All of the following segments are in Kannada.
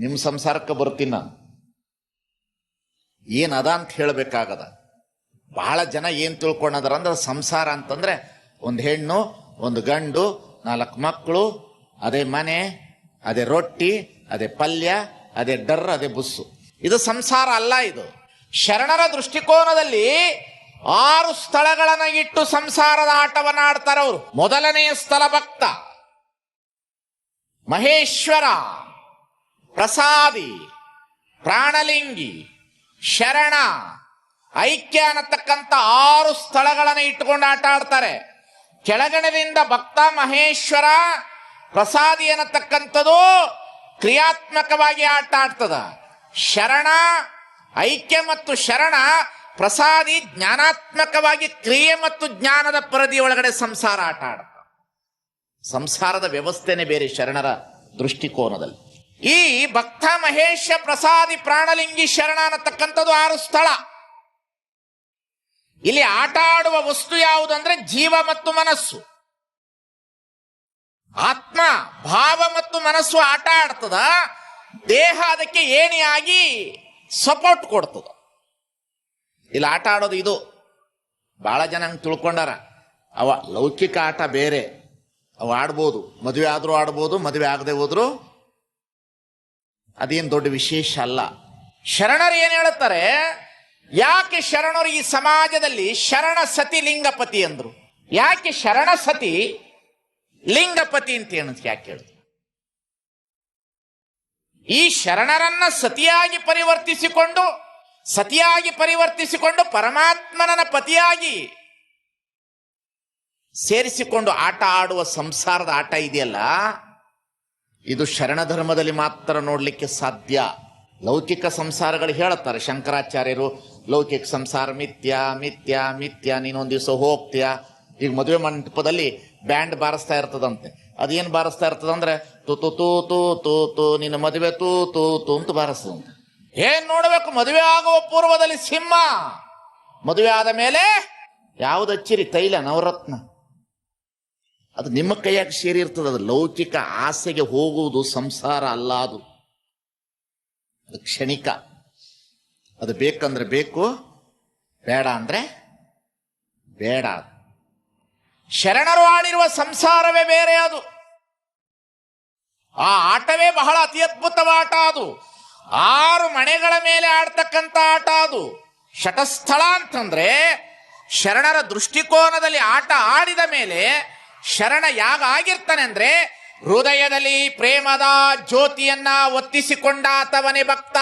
ನಿಮ್ಮ ಸಂಸಾರಕ್ಕೆ ಬರ್ತೀನಿ ನಾನು. ಏನದ ಅಂತ ಹೇಳಬೇಕಾಗದ. ಬಹಳ ಜನ ಏನು ತಿಳ್ಕೊಂಡದ್ರ ಅಂದ್ರೆ ಸಂಸಾರ ಅಂತಂದ್ರೆ ಒಂದು ಹೆಣ್ಣು, ಒಂದು ಗಂಡು, ನಾಲ್ಕು ಮಕ್ಕಳು, ಅದೇ ಮನೆ, ಅದೇ ರೊಟ್ಟಿ, ಅದೇ ಪಲ್ಯ, ಅದೇ ಡರ್, ಅದೇ ಬುಸ್ಸು. ಇದು ಸಂಸಾರ ಅಲ್ಲ ಇದು. ಶರಣರ ದೃಷ್ಟಿಕೋನದಲ್ಲಿ ಆರು ಸ್ಥಳಗಳನ್ನು ಇಟ್ಟು ಸಂಸಾರದ ಆಟವನ್ನು ಆಡ್ತಾರೆ ಅವರು ಮೊದಲನೆಯ ಸ್ಥಳ ಭಕ್ತ. ಮಹೇಶ್ವರ. ಪ್ರಸಾದಿ, ಪ್ರಾಣಲಿಂಗಿ, ಶರಣ, ಐಕ್ಯ ಅನ್ನತಕ್ಕಂಥ ಆರು ಸ್ಥಳಗಳನ್ನು ಇಟ್ಟುಕೊಂಡು ಆಟ ಆಡ್ತಾರೆ. ಕೆಳಗಣದಿಂದ ಭಕ್ತ ಮಹೇಶ್ವರ ಪ್ರಸಾದಿ ಅನ್ನತಕ್ಕಂಥದ್ದು ಕ್ರಿಯಾತ್ಮಕವಾಗಿ ಆಟ ಆಡ್ತದ. ಶರಣ, ಐಕ್ಯ ಮತ್ತು ಶರಣ ಪ್ರಸಾದಿ ಜ್ಞಾನಾತ್ಮಕವಾಗಿ ಕ್ರಿಯೆ ಮತ್ತು ಜ್ಞಾನದ ಪರದಿ ಒಳಗಡೆ ಸಂಸಾರ ಆಟ ಆಡ್ತ ಸಂಸಾರದ ವ್ಯವಸ್ಥೆನೇ ಬೇರೆ ಶರಣರ ದೃಷ್ಟಿಕೋನದಲ್ಲಿ. ಈ ಭಕ್ತ ಮಹೇಶ ಪ್ರಸಾದಿ ಪ್ರಾಣಲಿಂಗಿ ಶರಣ ಅನ್ನತಕ್ಕಂಥದ್ದು ಆರು ಸ್ಥಳ. ಇಲ್ಲಿ ಆಟ ಆಡುವ ವಸ್ತು ಯಾವುದಂದ್ರೆ ಜೀವ ಮತ್ತು ಮನಸ್ಸು. ಆತ್ಮ, ಭಾವ ಮತ್ತು ಮನಸ್ಸು ಆಟ ಆಡ್ತದ, ದೇಹ ಅದಕ್ಕೆ ಏಣಿಯಾಗಿ ಸಪೋರ್ಟ್ ಕೊಡ್ತದ. ಇಲ್ಲಿ ಆಟ ಆಡೋದು ಇದು. ಬಹಳ ಜನ ಹಂಗೆ ತಿಳ್ಕೊಂಡಾರ, ಅವ ಲೌಕಿಕ ಆಟ ಬೇರೆ. ಅವ ಆಡ್ಬೋದು, ಮದುವೆ ಆದರೂ ಆಡ್ಬೋದು, ಮದುವೆ ಆಗದೆ ಹೋದ್ರು ಅದೇನು ದೊಡ್ಡ ವಿಶೇಷ ಅಲ್ಲ. ಶರಣರು ಏನು ಹೇಳುತ್ತಾರೆ? ಯಾಕೆ ಶರಣರು ಈ ಸಮಾಜದಲ್ಲಿ ಶರಣ ಸತಿ ಲಿಂಗಪತಿ ಅಂದರು? ಯಾಕೆ ಶರಣ ಸತಿ ಲಿಂಗಪತಿ ಅಂತ ಏನು ಯಾಕೆ ಹೇಳುದು? ಈ ಶರಣರನ್ನ ಸತಿಯಾಗಿ ಪರಿವರ್ತಿಸಿಕೊಂಡು ಸತಿಯಾಗಿ ಪರಿವರ್ತಿಸಿಕೊಂಡು ಪರಮಾತ್ಮನ ಪತಿಯಾಗಿ ಸೇರಿಸಿಕೊಂಡು ಆಟ ಆಡುವ ಸಂಸಾರದ ಆಟ ಇದೆಯಲ್ಲ? ಇದು ಶರಣ ಧರ್ಮದಲ್ಲಿ ಮಾತ್ರ ನೋಡಲಿಕ್ಕೆ ಸಾಧ್ಯ. ಲೌಕಿಕ ಸಂಸಾರಗಳು ಹೇಳುತ್ತಾರೆ, ಶಂಕರಾಚಾರ್ಯರು, ಲೌಕಿಕ ಸಂಸಾರ ಮಿಥ್ಯ ಮಿಥ್ಯ ಮಿಥ್ಯ, ನೀನೊಂದು ದಿವಸ ಹೋಗ್ತೀಯ? ಈಗ ಮದುವೆ ಮಂಟಪದಲ್ಲಿ ಬ್ಯಾಂಡ್ ಬಾರಿಸ್ತಾ ಇರ್ತದಂತೆ. ಅದೇನು ಬಾರಿಸ್ತಾ ಇರ್ತದಂದ್ರೆ, ತು ತು, ತೂ ತೂ ತೂ ತೂ, ನಿನ್ನ ಮದುವೆ ತೂ ತೂ ತೂ ಅಂತ ಬಾರಿಸ್ತದಂತೆ. ಏನ್ ನೋಡಬೇಕು? ಮದುವೆ ಆಗುವ ಪೂರ್ವದಲ್ಲಿ ಸಿಂಹ. ಮದುವೆ ಆದ ಮೇಲೆ ಯಾವುದು ಹಚ್ಚಿರಿ ತೈಲ, ನವರತ್ನ. ಅದು ನಿಮ್ಮ ಕೈಯಾಗ ಸೇರಿರ್ತದೆ. ಅದು ಲೌಕಿಕ ಆಸೆಗೆ ಹೋಗುವುದು ಸಂಸಾರ ಅಲ್ಲ ಅದು. ಅದು ಕ್ಷಣಿಕ. ಅದು ಬೇಕಂದ್ರೆ ಬೇಕು, ಬೇಡ ಅಂದ್ರೆ ಬೇಡ ಅದು. ಶರಣರು ಆಡಿರುವ ಸಂಸಾರವೇ ಬೇರೆ ಅದು. ಆ ಆಟವೇ ಬಹಳ ಅತಿ ಅದ್ಭುತವ ಆಟ ಅದು. ಆರು ಮನೆಗಳ ಮೇಲೆ ಆಡ್ತಕ್ಕಂಥ ಆಟ ಅದು. ಶಟಸ್ಥಳ ಅಂತಂದ್ರೆ ಶರಣರ ದೃಷ್ಟಿಕೋನದಲ್ಲಿ ಆಟ ಆಡಿದ ಮೇಲೆ ಶರಣ ಯಾಗ ಆಗಿರ್ತಾನೆ ಅಂದ್ರೆ ಹೃದಯದಲ್ಲಿ ಪ್ರೇಮದ ಜ್ಯೋತಿಯನ್ನ ಒತ್ತಿಸಿಕೊಂಡಾತವನೇ ಭಕ್ತ.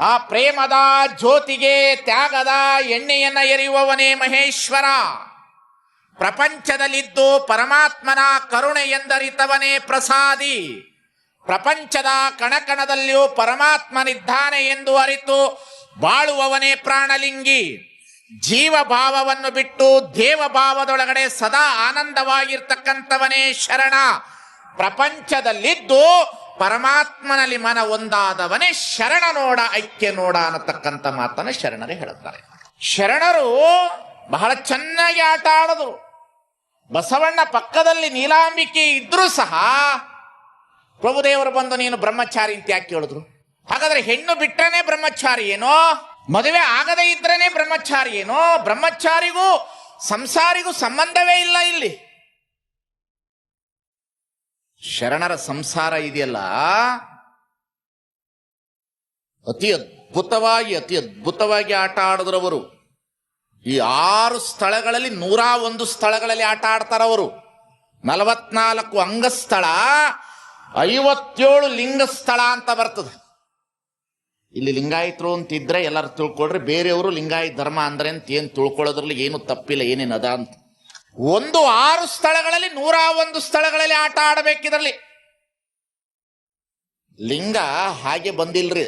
ಆ ಪ್ರೇಮದ ಜ್ಯೋತಿಗೆ ತ್ಯಾಗದ ಎಣ್ಣೆಯನ್ನ ಎರೆಯುವವನೇ ಮಹೇಶ್ವರ. ಪ್ರಪಂಚದಲ್ಲಿದ್ದು ಪರಮಾತ್ಮನ ಕರುಣೆ ಎಂದರಿತವನೇ ಪ್ರಸಾದಿ. ಪ್ರಪಂಚದ ಕಣಕಣದಲ್ಲಿಯೂ ಪರಮಾತ್ಮನಿದ್ದಾನೆ ಎಂದು ಅರಿತು ಬಾಳುವವನೇ ಪ್ರಾಣಲಿಂಗಿ. ಜೀವ ಭಾವವನ್ನು ಬಿಟ್ಟು ದೇವ ಭಾವದೊಳಗಡೆ ಸದಾ ಆನಂದವಾಗಿರ್ತಕ್ಕಂಥವನೇ ಶರಣ. ಪ್ರಪಂಚದಲ್ಲಿದ್ದು ಪರಮಾತ್ಮನಲ್ಲಿ ಮನ ಒಂದಾದವನೇ ಶರಣ ನೋಡ, ಐಕ್ಯ ನೋಡ ಅನ್ನತಕ್ಕಂಥ ಮಾತನ್ನು ಶರಣರೇ ಹೇಳುತ್ತಾರೆ. ಶರಣರು ಬಹಳ ಚೆನ್ನಾಗಿ ಆಟ ಆಡಿದ್ರು ಬಸವಣ್ಣ ಪಕ್ಕದಲ್ಲಿ ನೀಲಾಂಬಿಕೆ ಇದ್ರೂ ಸಹ ಪ್ರಭುದೇವರು ಬಂದು ನೀನು ಬ್ರಹ್ಮಚಾರಿ ಅಂತ ಯಾಕೆ ಹೇಳಿದ್ರು ಹಾಗಾದ್ರೆ ಹೆಣ್ಣು ಬಿಟ್ಟರೆ ಬ್ರಹ್ಮಚಾರಿ ಏನೋ? ಮದುವೆ ಆಗದೇ ಇದ್ರೇನೆ ಬ್ರಹ್ಮಚಾರಿ ಏನೋ? ಬ್ರಹ್ಮಚಾರಿಗೂ ಸಂಸಾರಿಗೂ ಸಂಬಂಧವೇ ಇಲ್ಲ ಇಲ್ಲಿ. ಶರಣರ ಸಂಸಾರ ಇದೆಯಲ್ಲ? ಅತಿ ಅದ್ಭುತವಾಗಿ ಅತಿ ಅದ್ಭುತವಾಗಿ ಆಟ ಆಡಿದ್ರವರು. ಈ ಆರು ಸ್ಥಳಗಳಲ್ಲಿ ನೂರ ಒಂದು ಸ್ಥಳಗಳಲ್ಲಿ ಆಟ ಆಡ್ತಾರವರು. ನಲವತ್ನಾಲ್ಕು ಅಂಗಸ್ಥಳ, ಐವತ್ತೇಳು ಲಿಂಗಸ್ಥಳ ಅಂತ ಬರ್ತದೆ. ಇಲ್ಲಿ ಲಿಂಗಾಯತರು ಅಂತಿದ್ರೆ ಎಲ್ಲರೂ ತಿಳ್ಕೊಳ್ರಿ, ಬೇರೆಯವರು ಲಿಂಗಾಯತ ಧರ್ಮ ಅಂದ್ರೆ ಅಂತ ಏನು ತಿಳ್ಕೊಳ್ಳೋದ್ರಲ್ಲಿ ಏನು ತಪ್ಪಿಲ್ಲ, ಏನೇನು ಅದ ಅಂತ. ಒಂದು ಆರು ಸ್ಥಳಗಳಲ್ಲಿ, ನೂರ ಒಂದು ಸ್ಥಳಗಳಲ್ಲಿ ಆಟ ಆಡಬೇಕಿದ್ರಲ್ಲಿ. ಲಿಂಗ ಹಾಗೆ ಬಂದಿಲ್ರಿ.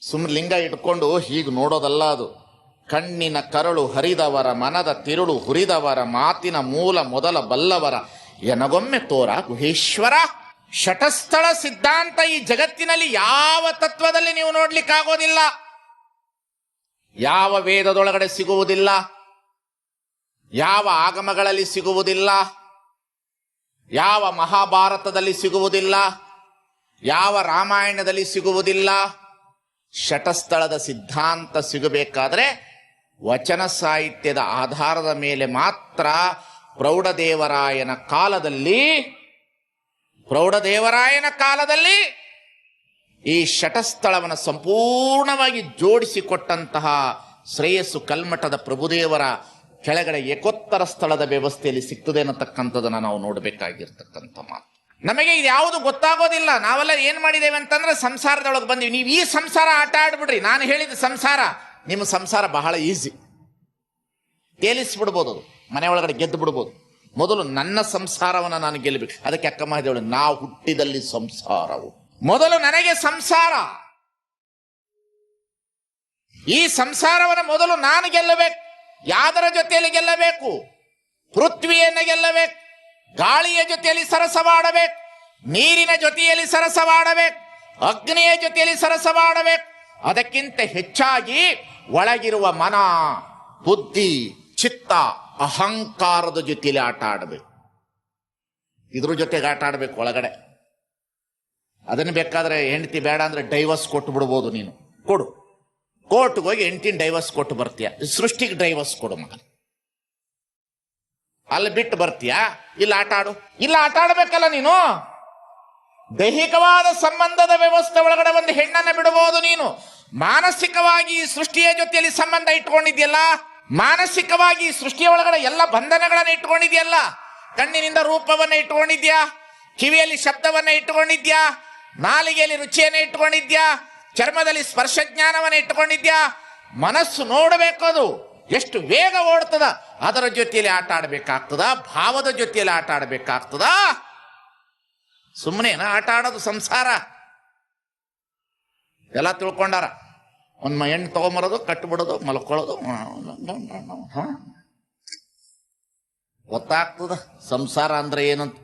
ಸುಮ್ಮನೆ ಲಿಂಗ ಇಟ್ಕೊಂಡು ಹೀಗೆ ನೋಡೋದಲ್ಲ ಅದು. ಕಣ್ಣಿನ ಕರಳು ಹರಿದವರ, ಮನದ ತಿರುಳು ಹುರಿದವರ, ಮಾತಿನ ಮೂಲ ಮೊದಲ ಬಲ್ಲವರ, ಎನಗೊಮ್ಮೆ ತೋರ ಗುಹೇಶ್ವರ ಶಟಸ್ಥಳ ಸಿದ್ಧಾಂತ ಈ ಜಗತ್ತಿನಲ್ಲಿ ಯಾವ ತತ್ವದಲ್ಲಿ ನೀವು ನೋಡ್ಲಿಕ್ಕಾಗೋದಿಲ್ಲ. ಯಾವ ವೇದದೊಳಗಡೆ ಸಿಗುವುದಿಲ್ಲ. ಯಾವ ಆಗಮಗಳಲ್ಲಿ ಸಿಗುವುದಿಲ್ಲ. ಯಾವ ಮಹಾಭಾರತದಲ್ಲಿ ಸಿಗುವುದಿಲ್ಲ. ಯಾವ ರಾಮಾಯಣದಲ್ಲಿ ಸಿಗುವುದಿಲ್ಲ. ಶಟಸ್ಥಳದ ಸಿದ್ಧಾಂತ ಸಿಗಬೇಕಾದ್ರೆ ವಚನ ಸಾಹಿತ್ಯದ ಆಧಾರದ ಮೇಲೆ ಮಾತ್ರ ಪ್ರೌಢದೇವರಾಯನ ಕಾಲದಲ್ಲಿ ಪ್ರೌಢದೇವರಾಯನ ಕಾಲದಲ್ಲಿ ಈ ಶಟಸ್ಥಳವನ್ನು ಸಂಪೂರ್ಣವಾಗಿ ಜೋಡಿಸಿಕೊಟ್ಟಂತಹ ಶ್ರೇಯಸ್ಸು ಕಲ್ಮಠದ ಪ್ರಭುದೇವರ ಕೆಳಗಡೆ ಏಕೋತ್ತರ ಸ್ಥಳದ ವ್ಯವಸ್ಥೆಯಲ್ಲಿ ಸಿಗ್ತದೆ ಅನ್ನತಕ್ಕಂಥದನ್ನ ನಾವು ನೋಡಬೇಕಾಗಿರ್ತಕ್ಕಂಥ ಮಾತು. ನಮಗೆ ಇದು ಯಾವುದು ಗೊತ್ತಾಗೋದಿಲ್ಲ. ನಾವೆಲ್ಲ ಏನು ಮಾಡಿದ್ದೇವೆ ಅಂತಂದ್ರೆ ಸಂಸಾರದೊಳಗೆ ಬಂದೀವಿ. ನೀವು ಈ ಸಂಸಾರ ಆಟ ಆಡ್ಬಿಡ್ರಿ. ನಾನು ಹೇಳಿದ ಸಂಸಾರ. ನಿಮ್ಮ ಸಂಸಾರ ಬಹಳ ಈಸಿ ತೇಲಿಸ್ಬಿಡ್ಬೋದು ಅದು. ಒಳಗಡೆ ಗೆದ್ದು ಬಿಡ್ಬೋದು ಮೊದಲು ನನ್ನ ಸಂಸಾರವನ್ನು ನಾನು ಗೆಲ್ಲಬೇಕು. ಅದಕ್ಕೆ ಅಕ್ಕ ಮಹಾದೇವಳು ನಾ ಹುಟ್ಟಿದಲ್ಲಿ ಸಂಸಾರವು. ಮೊದಲು ನನಗೆ ಸಂಸಾರ. ಈ ಸಂಸಾರವನ್ನು ಮೊದಲು ನಾನು ಗೆಲ್ಲಬೇಕು. ಯಾದರ ಜೊತೆಯಲ್ಲಿ ಗೆಲ್ಲಬೇಕು? ಪೃಥ್ವಿಯನ್ನು ಗೆಲ್ಲಬೇಕು. ಗಾಳಿಯ ಜೊತೆಯಲ್ಲಿ ಸರಸವಾಡಬೇಕು. ನೀರಿನ ಜೊತೆಯಲ್ಲಿ ಸರಸವಾಡಬೇಕು. ಅಗ್ನಿಯ ಜೊತೆಯಲ್ಲಿ ಸರಸವಾಡಬೇಕು. ಅದಕ್ಕಿಂತ ಹೆಚ್ಚಾಗಿ ಒಳಗಿರುವ ಮನ, ಬುದ್ಧಿ, ಚಿತ್ತ ಅಹಂಕಾರದ ಜೊತೆಯಲ್ಲಿ ಆಟ ಆಡಬೇಕು. ಇದ್ರ ಜೊತೆಗೆ ಆಟ ಆಡಬೇಕು ಒಳಗಡೆ. ಅದನ್ನು ಬೇಕಾದ್ರೆ ಹೆಂಡತಿ ಬೇಡ ಅಂದ್ರೆ ಡೈವರ್ಸ್ ಕೊಟ್ಟು ಬಿಡ್ಬೋದು ನೀನು. ಕೊಡು. ಕೋರ್ಟ್ಗೆ ಹೋಗಿ ಹೆಂಡತಿನ ಡೈವರ್ಸ್ ಕೊಟ್ಟು ಬರ್ತೀಯ. ಸೃಷ್ಟಿಗೆ ಡೈವರ್ಸ್ ಕೊಡು ಮಗ. ಅಲ್ಲಿ ಬಿಟ್ಟು ಬರ್ತೀಯಾ? ಇಲ್ಲ, ಆಟ ಆಡು. ಇಲ್ಲ, ಆಟ ಆಡಬೇಕಲ್ಲ ನೀನು? ದೈಹಿಕವಾದ ಸಂಬಂಧದ ವ್ಯವಸ್ಥೆ ಒಳಗಡೆ ಒಂದು ಹೆಣ್ಣನ್ನು ಬಿಡಬಹುದು ನೀನು. ಮಾನಸಿಕವಾಗಿ ಸೃಷ್ಟಿಯ ಜೊತೆಯಲ್ಲಿ ಸಂಬಂಧ ಇಟ್ಕೊಂಡಿದ್ಯಲ್ಲ ಮಾನಸಿಕವಾಗಿ ಸೃಷ್ಟಿಯ ಒಳಗಡೆ ಎಲ್ಲ ಬಂಧನಗಳನ್ನು ಇಟ್ಕೊಂಡಿದ್ಯಲ್ಲ? ಕಣ್ಣಿನಿಂದ ರೂಪವನ್ನ ಇಟ್ಕೊಂಡಿದ್ಯಾ? ಕಿವಿಯಲ್ಲಿ ಶಬ್ದವನ್ನ ಇಟ್ಕೊಂಡಿದ್ಯಾ? ನಾಲಿಗೆಯಲ್ಲಿ ರುಚಿಯನ್ನ ಇಟ್ಕೊಂಡಿದ್ಯಾ? ಚರ್ಮದಲ್ಲಿ ಸ್ಪರ್ಶ ಜ್ಞಾನವನ್ನ ಇಟ್ಕೊಂಡಿದ್ಯಾ? ಮನಸ್ಸು ನೋಡಬೇಕು ಅದು ಎಷ್ಟು ವೇಗ ಓಡ್ತದ? ಅದರ ಜೊತೆಯಲ್ಲಿ ಆಟ ಆಡಬೇಕಾಗ್ತದ? ಭಾವದ ಜೊತೆಯಲ್ಲಿ ಆಟ ಆಡಬೇಕಾಗ್ತದ? ಸುಮ್ಮನೆ ಆಟ ಆಡೋದು ಸಂಸಾರ? ಎಲ್ಲ ತಿಳ್ಕೊಂಡಾರ? ಒಂದು ಎಣ್ಣೆ ತಗೊಂಬರೋದು, ಕಟ್ಬಿಡೋದು, ಮಲ್ಕೊಳ್ಳೋದು. ಹ? ಗೊತ್ತಾಗ್ತದ. ಸಂಸಾರ ಅಂದ್ರೆ ಏನಂತ?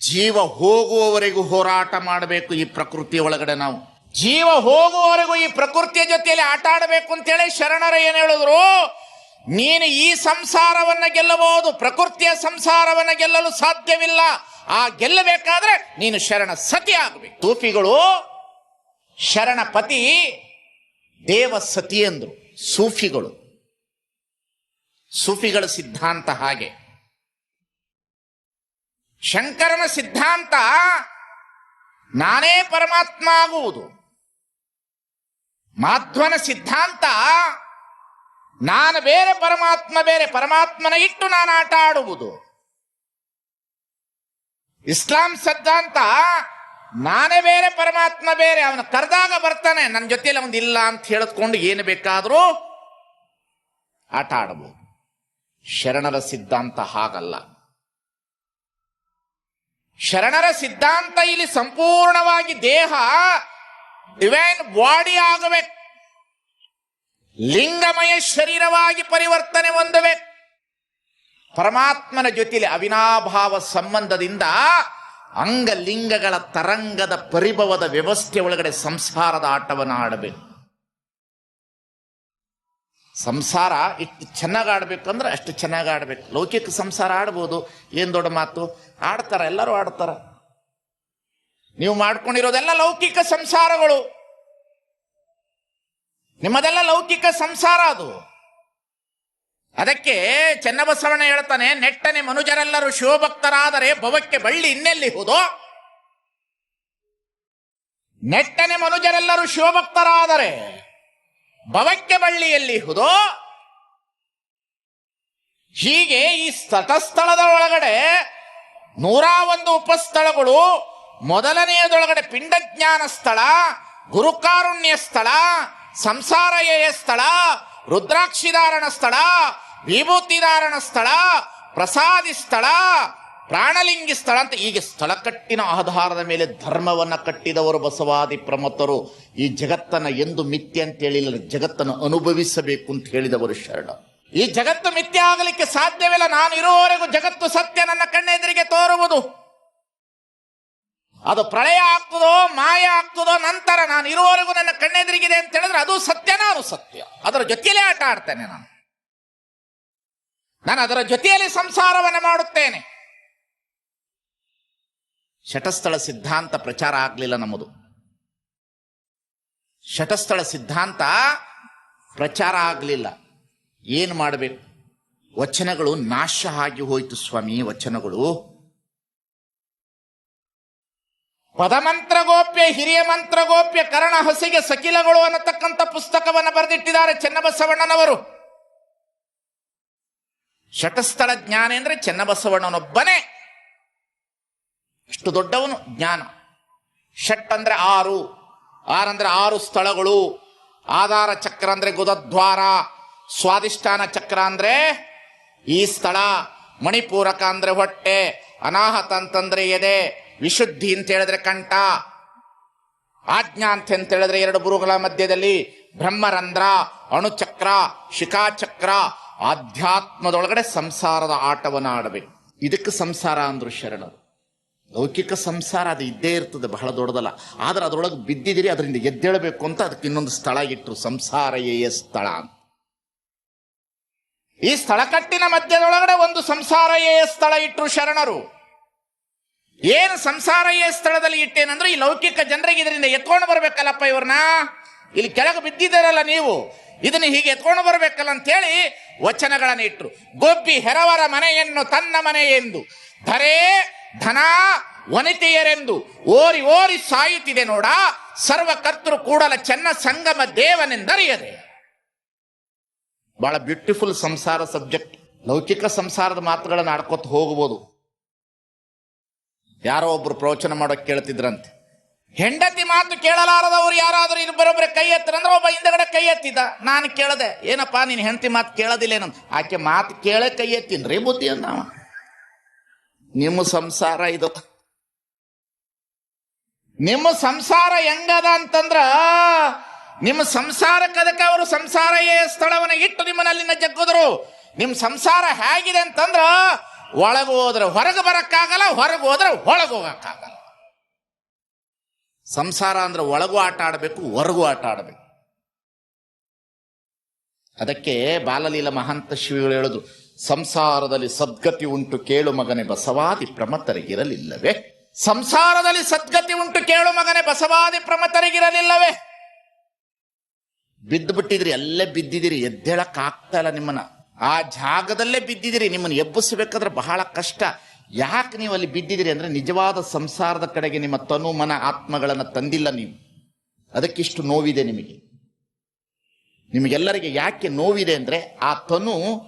ಜೀವ ಹೋಗುವವರೆಗೂ ಹೋರಾಟ ಮಾಡಬೇಕು ಈ ಪ್ರಕೃತಿಯ ಒಳಗಡೆ ನಾವು. ಜೀವ ಹೋಗುವವರೆಗೂ ಈ ಪ್ರಕೃತಿಯ ಜೊತೆಯಲ್ಲಿ ಆಟ ಆಡಬೇಕು ಅಂತೇಳಿ ಶರಣರ ಏನ್ ಹೇಳಿದ್ರು? ನೀನು ಈ ಸಂಸಾರವನ್ನ ಗೆಲ್ಲಬಹುದು, ಪ್ರಕೃತಿಯ ಸಂಸಾರವನ್ನ ಗೆಲ್ಲಲು ಸಾಧ್ಯವಿಲ್ಲ. ಆ ಗೆಲ್ಲಬೇಕಾದ್ರೆ ನೀನು ಶರಣ ಸತಿ ಆಗಬೇಕು ಸೂಫಿಗಳು ಶರಣ ಪತಿ ದೇವ ಸತಿ ಎಂದು ಸೂಫಿಗಳು. ಸೂಫಿಗಳ ಸಿದ್ಧಾಂತ ಹಾಗೆ. ಶಂಕರನ ಸಿದ್ಧಾಂತ, ನಾನೇ ಪರಮಾತ್ಮ ಆಗುವುದು. ಮಾಧ್ವನ ಸಿದ್ಧಾಂತ, ನಾನು ಬೇರೆ ಪರಮಾತ್ಮ, ಬೇರೆ ಪರಮಾತ್ಮನ ಇಟ್ಟು ನಾನು ಆಟ ಆಡುವುದು. ಇಸ್ಲಾಂ ಸಿದ್ಧಾಂತ ನಾನೇ ಬೇರೆ, ಪರಮಾತ್ಮ ಬೇರೆ, ಅವನು ಕರೆದಾಗ ಬರ್ತಾನೆ. ನನ್ನ ಜೊತೆಯಲ್ಲಿ ಅವನು ಇಲ್ಲ ಅಂತ ಹೇಳಿದ್ಕೊಂಡು ಏನು ಬೇಕಾದರೂ ಆಟ ಆಡಬಹುದು ಶರಣರ ಸಿದ್ಧಾಂತ ಹಾಗಲ್ಲ. ಶರಣರ ಸಿದ್ಧಾಂತ ಇಲ್ಲಿ ಸಂಪೂರ್ಣವಾಗಿ ದೇಹ ಡಿವೈನ್ ಬಾಡಿ ಆಗಬೇಕು. ಲಿಂಗಮಯ ಶರೀರವಾಗಿ ಪರಿವರ್ತನೆ ಹೊಂದಬೇಕು. ಪರಮಾತ್ಮನ ಜೊತೆಯಲ್ಲಿ ಅವಿನಾಭಾವ ಸಂಬಂಧದಿಂದ ಅಂಗಲಿಂಗಗಳ ತರಂಗದ ಪರಿಭವದ ವ್ಯವಸ್ಥೆ ಒಳಗಡೆ ಸಂಸಾರದ ಆಟವನ್ನು ಆಡಬೇಕು. ಸಂಸಾರ ಇಷ್ಟು ಚೆನ್ನಾಗಿ ಆಡ್ಬೇಕಂದ್ರೆ ಅಷ್ಟು ಚೆನ್ನಾಗಿ ಆಡ್ಬೇಕು. ಲೌಕಿಕ ಸಂಸಾರ ಆಡ್ಬೋದು. ಏನು ದೊಡ್ಡ ಮಾತು? ಆಡ್ತಾರ, ಎಲ್ಲರೂ ಆಡ್ತಾರ. ನೀವು ಮಾಡ್ಕೊಂಡಿರೋದೆಲ್ಲ ಲೌಕಿಕ ಸಂಸಾರಗಳು. ನಿಮ್ಮದೆಲ್ಲ ಲೌಕಿಕ ಸಂಸಾರ ಅದು. ಅದಕ್ಕೆ ಚೆನ್ನಬಸವಣ್ಣ ಹೇಳ್ತಾನೆ, ನೆಟ್ಟನೆ ಮನುಜರೆಲ್ಲರೂ ಶಿವಭಕ್ತರಾದರೆ ಭವಕ್ಕೆ ಬಳ್ಳಿ ಇನ್ನೆಲ್ಲಿ ಹೋದೋ? ನೆಟ್ಟನೆ ಮನುಜರೆಲ್ಲರೂ ಶಿವಭಕ್ತರಾದರೆ ಭವಕ್ಕೆ ಬಳ್ಳಿಯಲ್ಲಿ ಹುದೋ? ಹೀಗೆ ಈ ತಟಸ್ಥಳದ ಒಳಗಡೆ ನೂರ ಒಂದು ಉಪಸ್ಥಳಗಳು, ಮೊದಲನೆಯದೊಳಗಡೆ ಪಿಂಡಜ್ಞಾನ ಸ್ಥಳ, ಗುರುಕಾರುಣ್ಯ ಸ್ಥಳ, ಸಂಸಾರಯಯ ಸ್ಥಳ ರುದ್ರಾಕ್ಷಿಧಾರಣ ಸ್ಥಳ, ವಿಭೂತಿಧಾರಣ ಸ್ಥಳ, ಪ್ರಸಾದಿ ಸ್ಥಳ, ಪ್ರಾಣಲಿಂಗಿ ಸ್ಥಳ ಅಂತ ಹೀಗೆ ಸ್ಥಳ ಕಟ್ಟಿನ ಆಧಾರದ ಮೇಲೆ ಧರ್ಮವನ್ನ ಕಟ್ಟಿದವರು ಬಸವಾದಿ ಪ್ರಮತರು ಈ ಜಗತ್ತನ್ನ ಎಂದು ಮಿಥ್ಯ ಅಂತ ಹೇಳಿಲ್ಲ, ಜಗತ್ತನ್ನು ಅನುಭವಿಸಬೇಕು ಅಂತ ಹೇಳಿದವರು ಶರಣ. ಈ ಜಗತ್ತು ಮಿಥ್ಯ ಆಗಲಿಕ್ಕೆ ಸಾಧ್ಯವಿಲ್ಲ, ನಾನು ಇರುವವರೆಗೂ ಜಗತ್ತು ಸತ್ಯ ನನ್ನ ಕಣ್ಣೆದುರಿಗೆ ತೋರುವುದು. ಅದು ಪ್ರಳಯ ಆಗ್ತದೋ, ಮಾಯ ಆಗ್ತದೋ, ನಂತರ ನಾನು ಇರುವವರೆಗೂ ನನ್ನ ಕಣ್ಣೆದುರಿಗಿದೆ ಅಂತ ಹೇಳಿದ್ರೆ ಅದು ಸತ್ಯ ಅದು ಸತ್ಯ. ಅದರ ಜೊತೆಯಲ್ಲೇ ಆಟ ಆಡ್ತೇನೆ ನಾನು. ನಾನು ಅದರ ಜೊತೆಯಲ್ಲಿ ಸಂಸಾರವನ್ನು ಮಾಡುತ್ತೇನೆ. ಶಟಸ್ಥಳ ಸಿದ್ಧಾಂತ ಪ್ರಚಾರ ಆಗಲಿಲ್ಲ ನಮ್ಮದು. ಶಟಸ್ಥಳ ಸಿದ್ಧಾಂತ ಪ್ರಚಾರ ಆಗಲಿಲ್ಲ. ಏನು ಮಾಡಬೇಕು? ವಚನಗಳು ನಾಶ ಆಗಿ ಹೋಯಿತು ಸ್ವಾಮಿ, ವಚನಗಳು. ಪದಮಂತ್ರಗೋಪ್ಯ, ಹಿರಿಯ ಮಂತ್ರಗೋಪ್ಯ, ಕರಣ ಹಸಿಗೆ ಸಕಿಲಗಳು ಅನ್ನತಕ್ಕಂಥ ಪುಸ್ತಕವನ್ನು ಬರೆದಿಟ್ಟಿದ್ದಾರೆ ಚೆನ್ನಬಸವಣ್ಣನವರು. ಶಟಸ್ಥಳ ಜ್ಞಾನ ಅಂದ್ರೆ ಚೆನ್ನಬಸವಣ್ಣನೊಬ್ಬನೇ. ಇಷ್ಟು ದೊಡ್ಡವನು ಜ್ಞಾನ. ಷಟ್ ಅಂದ್ರೆ ಆರು ಆರಂದ್ರೆ ಆರು ಸ್ಥಳಗಳು, ಆಧಾರ ಚಕ್ರ ಅಂದ್ರೆ ಗುದದ್ವಾರ ಸ್ವಾದಿಷ್ಠಾನ ಚಕ್ರ ಅಂದ್ರೆ ಈ ಸ್ಥಳ, ಮಣಿಪೂರಕ ಅಂದ್ರೆ ಹೊಟ್ಟೆ, ಅನಾಹತ ಅಂತಂದ್ರೆ ಎದೆ ವಿಶುದ್ಧಿ ಅಂತ ಹೇಳಿದ್ರೆ ಕಂಠ, ಆಜ್ಞಾ ಅಂತ ಹೇಳಿದ್ರೆ ಎರಡು ಬುರುಗಳ ಮಧ್ಯದಲ್ಲಿ ಬ್ರಹ್ಮರಂಧ್ರ, ಅಣುಚಕ್ರ, ಶಿಖಾಚಕ್ರ, ಆಧ್ಯಾತ್ಮದೊಳಗಡೆ ಸಂಸಾರದ ಆಟವನ್ನು ಆಡಬೇಕು. ಇದಕ್ಕೆ ಸಂಸಾರ ಅಂದ್ರು ಶರಣರು ಲೌಕಿಕ ಸಂಸಾರ ಅದು ಇದ್ದೇ ಇರ್ತದೆ, ಬಹಳ ದೊಡ್ಡದಲ್ಲ. ಆದ್ರೆ ಅದರೊಳಗೆ ಬಿದ್ದಿದ್ದೀರಿ, ಅದರಿಂದ ಎದ್ದೇಳಬೇಕು ಅಂತ ಅದಕ್ಕೆ ಇನ್ನೊಂದು ಸ್ಥಳ ಇಟ್ಟರು ಸಂಸಾರ ಸ್ಥಳ ಅಂತ. ಈ ಸ್ಥಳಕಟ್ಟಿನ ಮಧ್ಯದೊಳಗಡೆ ಒಂದು ಸಂಸಾರಯೇಯ ಸ್ಥಳ ಇಟ್ಟರು ಶರಣರು. ಏನು ಸಂಸಾರ ಏ ಸ್ಥಳದಲ್ಲಿ ಇಟ್ಟೇನಂದ್ರೆ ಈ ಲೌಕಿಕ ಜನರಿಗೆ ಇದರಿಂದ ಎತ್ಕೊಂಡು ಬರ್ಬೇಕಲ್ಲಪ್ಪ ಇವ್ರನ್ನ? ಇಲ್ಲಿ ಕೆಳಗೆ ಬಿದ್ದಿದ್ದಾರಲ್ಲ ನೀವು. ಇದನ್ನ ಹೀಗೆ ಎತ್ಕೊಂಡು ಬರ್ಬೇಕಲ್ಲ ಅಂತೇಳಿ ವಚನಗಳನ್ನು ಇಟ್ಟರು ಗೊಬ್ಬಿ ಹೆರವರ ಮನೆಯನ್ನು ತನ್ನ ಮನೆ ಎಂದು. ಧರೇ, ಧನ, ವನಿತೆಯರೆಂದು ಓರಿ ಓರಿ ಸಾಯುತ್ತಿದೆ ನೋಡ. ಸರ್ವ ಕೂಡಲ ಚೆನ್ನ ಸಂಗಮ ದೇವನೆಂದರಿಯದೆ ಬಹಳ ಬ್ಯೂಟಿಫುಲ್ ಸಂಸಾರ ಸಬ್ಜೆಕ್ಟ್ ಲೌಕಿಕ ಸಂಸಾರದ ಮಾತುಗಳನ್ನು ಆಡ್ಕೊತ ಹೋಗ್ಬೋದು. ಯಾರೋ ಒಬ್ರು ಪ್ರವಚನ ಮಾಡೋಕೆ ಕೇಳ್ತಿದ್ರಂತೆ. ಹೆಂಡತಿ ಮಾತು ಕೇಳಲಾರದವ್ರು ಯಾರಾದರೂ ಇಬ್ಬರೊಬ್ಬರೇ ಕೈ ಎತ್ತರಂದ್ರೆ ಒಬ್ಬ ಹಿಂದಗಡೆ ಕೈ ಎತ್ತಿದ. ನಾನು ಕೇಳಿದೆ, ಏನಪ್ಪ ನೀನು ಹೆಂಡತಿ ಮಾತು ಕೇಳೋದಿಲ್ಲ ಏನಂತ ಆಕೆ ಮಾತು ಕೇಳೇ ಕೈ ಎತ್ತೀನ್ರಿ ಬುದ್ಧಿ ಅಂದವ. ನಿಮ್ಮ ಸಂಸಾರ ಇದು. ನಿಮ್ಮ ಸಂಸಾರ ಹೆಂಗದ ಅಂತಂದ್ರ, ನಿಮ್ಮ ಸಂಸಾರ ಕದಕ ಅವರು ಸಂಸಾರ ಸ್ಥಳವನ್ನ ಇಟ್ಟು ನಿಮ್ಮನಲ್ಲಿನ ಜಗ್ಗುದ್ರು. ನಿಮ್ಮ ಸಂಸಾರ ಹೇಗಿದೆ ಅಂತಂದ್ರ ಒಳಗೆ ಹೋದ್ರೆ ಹೊರಗೆ ಬರಕ್ಕಾಗಲ್ಲ, ಹೊರಗೆ ಹೋದ್ರೆ ಒಳಗೆ ಹೋಗಕ್ಕಾಗಲ್ಲ. ಸಂಸಾರ ಅಂದ್ರೆ ಒಳಗೂ ಆಟ ಆಡಬೇಕು, ಹೊರಗೂ ಆಟ ಆಡಬೇಕು. ಅದಕ್ಕೆ ಬಾಲಲೀಲ ಮಹಾಂತ ಶಿವಿಗಳು ಹೇಳುದು, ಸಂಸಾರದಲ್ಲಿ ಸದ್ಗತಿ ಉಂಟು ಕೇಳು ಮಗನೆ ಬಸವಾದಿ ಪ್ರಮತರಿಗಿರಲಿಲ್ಲವೇ ಸಂಸಾರದಲ್ಲಿ ಸದ್ಗತಿ ಉಂಟು ಕೇಳು ಮಗನೆ ಬಸವಾದಿ ಪ್ರಮತರಿಗಿರಲಿಲ್ಲವೇ ಬಿದ್ದು ಬಿಟ್ಟಿದ್ರಿ ಅಲ್ಲೇ ಬಿದ್ದಿದ್ದೀರಿ, ಎದ್ದೇಳಕ್ಕಾಗ್ತಾ ಇಲ್ಲ ನಿಮ್ಮನ್ನ. ಆ ಜಾಗದಲ್ಲೇ ಬಿದ್ದಿದ್ದೀರಿ, ನಿಮ್ಮನ್ನು ಎಬ್ಬಿಸಬೇಕಾದ್ರೆ ಬಹಳ ಕಷ್ಟ. ಯಾಕೆ ನೀವು ಅಲ್ಲಿ ಬಿದ್ದಿದ್ದೀರಿ ಅಂದರೆ ನಿಜವಾದ ಸಂಸಾರದ ಕಡೆಗೆ ನಿಮ್ಮ ತನು ಮನ ಆತ್ಮಗಳನ್ನು ತಂದಿಲ್ಲ ನೀವು. ಅದಕ್ಕಿಷ್ಟು ನೋವಿದೆ ನಿಮಗೆ. ನಿಮಗೆಲ್ಲರಿಗೆ ಯಾಕೆ ನೋವಿದೆ ಅಂದರೆ ಆ ತನು